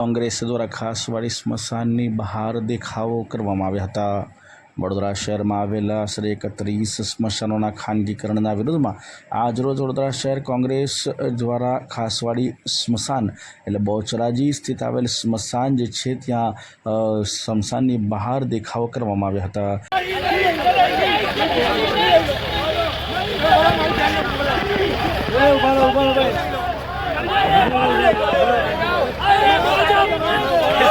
કોંગ્રેસ દ્વારા ખાસવાડી સ્મશાનની બહાર દેખાવો કરવામાં આવ્યા હતા. વડોદરા શહેરમાં આવેલા આશરે એકત્રીસ સ્મશાનોના ખાનગીકરણના વિરોધમાં આજરોજ વડોદરા શહેર કોંગ્રેસ દ્વારા ખાસવાડી સ્મશાન એટલે બહુચરાજી સ્થિત આવેલ સ્મશાન જે છે ત્યાં સ્મશાનની બહાર દેખાવો કરવામાં આવ્યા હતા.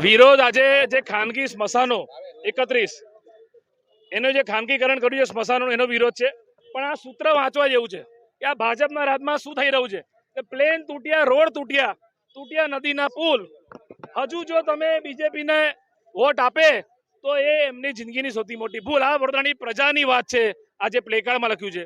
વિરોધ આજે જે ખાનગી સ્મશાનો, એકત્રીસ, એનું જે ખાનગીકરણ કર્યું છે સ્મશાનો એનો વિરોધ છે. પણ આ સૂત્ર વાંચવા જેવું છે. કે આ ભાજપના રાજમાં શું થઈ રહ્યું છે? કે પ્લેન તૂટ્યા, રોડ તૂટ્યા તૂટ્યા નદીના પુલ. હજુ જો તમે બીજેપીને વોટ આપે, તો એ એમની જિંદગીની સૌથી મોટી ભૂલ. આ વડોદરાની પ્રજાની વાત છે આ જે પ્લેકાર્ડમાં લખ્યું છે.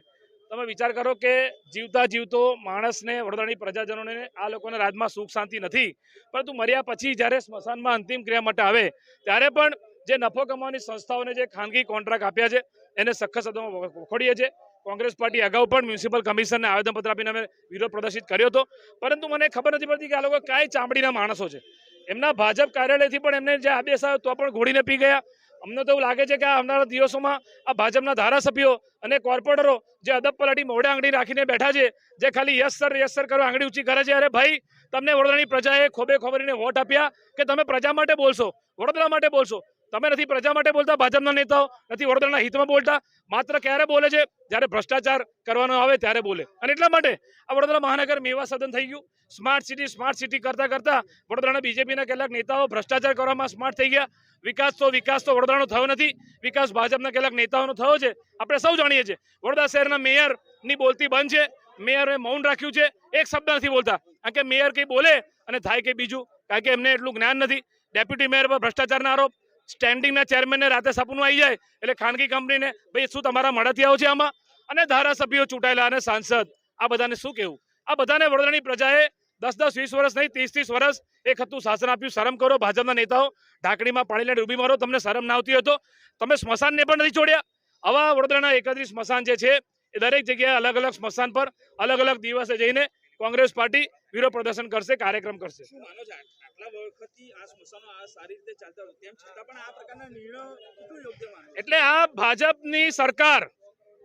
તમે વિચાર કરો કે જીવતા જીવતો માણસને, વડોદરાની પ્રજાજનોને આ લોકોના રાજમાં સુખ શાંતિ નથી. પરંતુ મર્યા પછી જ્યારે સ્મશાનમાં અંતિમ ક્રિયા માટે આવે, ત્યારે પણ જે નફો કમાવાની સંસ્થાઓને જે ખાનગી કોન્ટ્રાક્ટ આપ્યા છે, એને સખત સદોમાં વખોડીએ છીએ. કોંગ્રેસ પાર્ટી અગાઉ પણ મ્યુનિસિપલ કમિશનને આવેદનપત્ર આપીને અમે વિરોધ પ્રદર્શિત કર્યો હતો. પરંતુ મને ખબર નથી પડતી કે આ લોકો કાંઈ ચામડીના માણસો છે. એમના ભાજપ કાર્યાલયથી પણ એમને જે આદેશ આવ્યો તો પણ ઘોડીને પી ગયા. અમને તો એવું લાગે છે કે આ આવનારા દિવસોમાં આ ભાજપના ધારાસભ્યો અને કોર્પોરેટરો જે અદબ પલાટી મોઢે આંગળી રાખીને બેઠા છે, જે ખાલી યસ સર યસ સર કરવા આંગળી ઊંચી કરે છે, અરે ભાઈ, તમને વડોદરાની પ્રજાએ ખોબે ખોબરીને વોટ આપ્યા કે તમે પ્રજા માટે બોલશો? વડોદરા માટે બોલશો? તમે નથી પ્રજા માટે બોલતા, ભાજપના નેતાઓ નથી વડોદરાના હિતમાં બોલતા. માત્ર ક્યારે બોલે છે? જ્યારે ભ્રષ્ટાચાર કરવાનો આવે ત્યારે બોલે. અને એટલા માટે આ વડોદરા મહાનગર મેવા સદન થઈ ગયું. સ્માર્ટ સિટી સ્માર્ટ સિટી કરતા કરતા વડોદરાના બીજેપીના કેટલાક નેતાઓ ભ્રષ્ટાચાર કરવામાં સ્માર્ટ થઈ ગયા. વિકાસ તો વિકાસ તો વડોદરાનો થયો નથી. વિકાસ ભાજપના કેટલાક નેતાઓનો થયો છે. આપણે સૌ જાણીએ છીએ. વડોદરા શહેરના મેયરની બોલતી બંધ છે. મેયરે મૌન રાખ્યું છે. એક શબ્દ નથી બોલતા. કારણ કે મેયર કંઈ બોલે અને થાય કંઈ બીજું. કારણ કે એમને એટલું જ્ઞાન નથી. ડેપ્યુટી મેયર પર ભ્રષ્ટાચારના આરોપ. સ્ટેન્ડિંગના ચેરમેનને રાતે સપનું આવી જાય એટલે ખાનગી કંપનીને, ભાઈ, શું તમારા મળતી આવો છે આમાં? અને ધારાસભ્યો ચૂંટાયેલા અને સાંસદ. આ બધાને શું કહેવું? આ બધાને વડોદરાની પ્રજાએ દસ દસ વીસ વર્ષ નહીં ત્રીસ ત્રીસ વર્ષ એક હતું શાસન આપ્યું. શરમ કરો, ભાજપના નેતાઓ, ઢાંકણીમાં પાણી લઈને ડૂબી મારો, તમને શરમ ના આવતી હતો તમે સ્મશાનને પણ નથી છોડ્યા. આવા વડોદરાના એકત્રીસ સ્મશાન જે છે, એ દરેક જગ્યાએ અલગ અલગ સ્મશાન પર અલગ અલગ દિવસે જઈને કોંગ્રેસ પાર્ટી વિરોધ પ્રદર્શન કરશે, કાર્યક્રમ કરશે. આટલા વખતથી આ સ્મશાનો આ સારી રીતે ચાલતા હોય, તેમ છતાં પણ આ પ્રકારના નિર્ણયો કેટલું યોગ્ય માને એટલે આ ભાજપની સરકાર,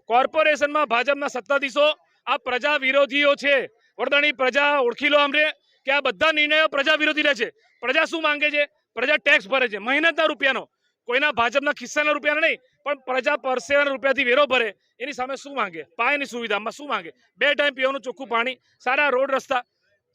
કોર્પોરેશનમાં ભાજપના સત્તાધીશો, આ પ્રજા વિરોધીઓ છે. વડોદરાની પ્રજા ઓળખી લો આમરે, કે આ બધા નિર્ણયો પ્રજા વિરોધી લે છે. પ્રજા શું માંગે છે? પ્રજા ટેક્સ ભરે છે. મહેનતના રૂપિયાનો. કોઈના ભાજપના ખિસ્સાના રૂપિયાનો નહીં, પણ પ્રજા પરસેવાના રૂપિયાથી વેરો ભરે. એની સામે શું માંગે? પાયાની સુવિધામાં શું માંગે? બે ટાઈમ પીવાનું ચોખ્ખું પાણી, સારા રોડ રસ્તા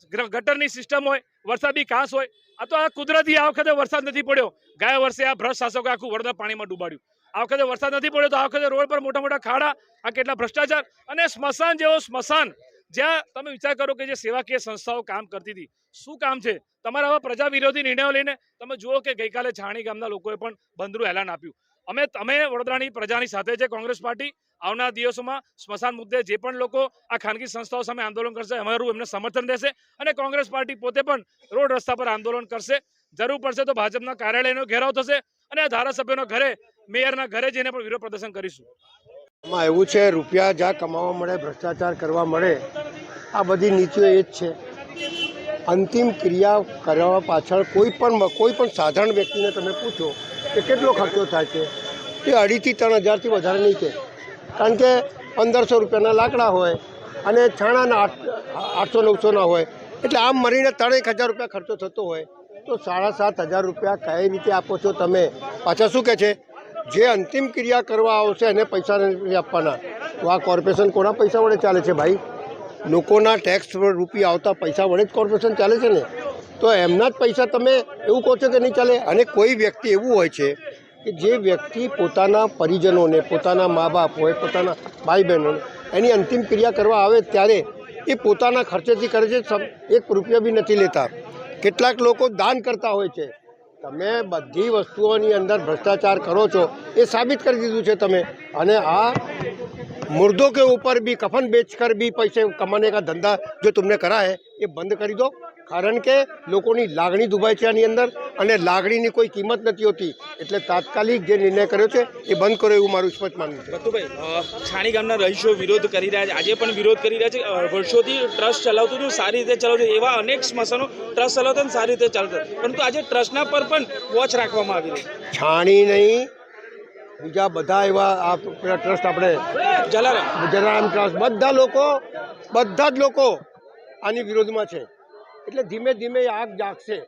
ગટરની સિસ્ટમ હોય, વરસાદી કાંસ હોય, આ કુદરતી આ વખતે વરસાદ નથી પડ્યો. ગયા વર્ષે આ ભ્રષ્ટ શાસકો આખું વડોદરા પાણીમાં ડૂબાડ્યું. આ વખતે વરસાદ નથી પડ્યો તો આ વખતે રોડ પર મોટા મોટા ખાડા, આ કેટલા ભ્રષ્ટાચાર અને સ્મશાન જેવો સ્મશાન. જ્યાં તમે વિચાર કરો કે જે સેવાકીય સંસ્થાઓ કામ કરતી હતી, શું કામ છે? તમારા આવા પ્રજા વિરોધી નિર્ણયો લઈને તમે જુઓ કે ગઈકાલે છાણી ગામના લોકોએ પણ બંધનું એલાન આપ્યું. અમે, તમે વડોદરાની પ્રજાની સાથે છે કોંગ્રેસ પાર્ટી આવનાર દિવસોમાં સ્મશાન મુદ્દે જે પણ લોકો આ ખાનગી સંસ્થાઓ સામે આંદોલન કરશે, અમારું એમને સમર્થન દેશે અને કોંગ્રેસ પાર્ટી પોતે પણ રોડ રસ્તા પર આંદોલન કરશે. જરૂર પડશે તો ભાજપના કાર્યાલયનો ઘેરાવ થશે અને ધારાસભ્યોના ઘરે, મેયરના ઘરે જઈને પણ વિરોધ પ્રદર્શન કરીશું. એમાં એવું છે, રૂપિયા જ્યાં કમાવા મળે, ભ્રષ્ટાચાર કરવા મળે, આ બધી નીતિઓ એ જ છે. અંતિમ ક્રિયા કરવા પાછળ કોઈ પણ કોઈ પણ સાધારણ વ્યક્તિને તમે પૂછો કે કેટલો ખર્ચો થાય છે? એ અઢીથી ત્રણ હજારથી વધારે નહીં કે. કારણ કે પંદરસો રૂપિયાના લાકડા હોય અને છાણાના આઠસો નવસોના હોય. એટલે આમ મળીને ત્રણેક હજાર રૂપિયા ખર્ચો થતો હોય. તો સાડા સાત હજાર રૂપિયા કઈ રીતે આપો છો તમે? પાછા શું કહે છે? જે અંતિમ ક્રિયા કરવા આવશે એને પૈસા આપવાના. તો આ કોર્પોરેશન કોના પૈસા વડે ચાલે છે ભાઈ? લોકોના ટેક્સ રૂપી આવતા પૈસા વડે જ કોર્પોરેશન ચાલે છે ને? તો એમના જ પૈસા તમે એવું કહો છો કે નહીં ચાલે? અને કોઈ વ્યક્તિ એવું હોય છે કે જે વ્યક્તિ પોતાના પરિજનોને પોતાના મા બાપ હોય પોતાના ભાઈ બહેનોને એની અંતિમ ક્રિયા કરવા આવે ત્યારે એ પોતાના ખર્ચેથી કરે છે સમ- એક રૂપિયા બી નથી લેતા કેટલાક લોકો દાન કરતા હોય છે તમે બધી વસ્તુઓની અંદર ભ્રષ્ટાચાર કરો છો એ સાબિત કરી દીધું છે તમે અને આ मुर्दों के ऊपर भी कफन बेचकर भी पैसे कमाने का धंधा जो तुमने करा है ये બંધ કરી દો કારણ કે લોકોની લાગણી દુભાય છે આની અંદર અને લાગણીની કોઈ કિંમત નથી હોતી. એટલે તાત્કાલિક જે નિર્ણય કર્યો છે એ બંધ કરો એવું મારું સ્પષ્ટ માનવું છે. ભક્તુભાઈ છાણી ગામના રહીશો વિરોધ કરી રહ્યા છે. આજે પણ વિરોધ કરી રહ્યા છે. વર્ષોથી ટ્રસ્ટ ચલાવતું હતું સારી રીતે ચલાવતું. એવા અનેક સ્મશાનો ટ્રસ્ટ ચલાવતા ને સારી રીતે ચાલતા પરંતુ આજે ટ્રસ્ટના પર પણ વોચ રાખવામાં આવી રહી છાણી નહીં બીજા બધા એવા આ ટ્રસ્ટ આપણે જલારામ. જલારામ ટ્રસ્ટ બધા લોકો બધા જ લોકો આની વિરોધમાં છે. એટલે ધીમે ધીમે આગ જાગશે.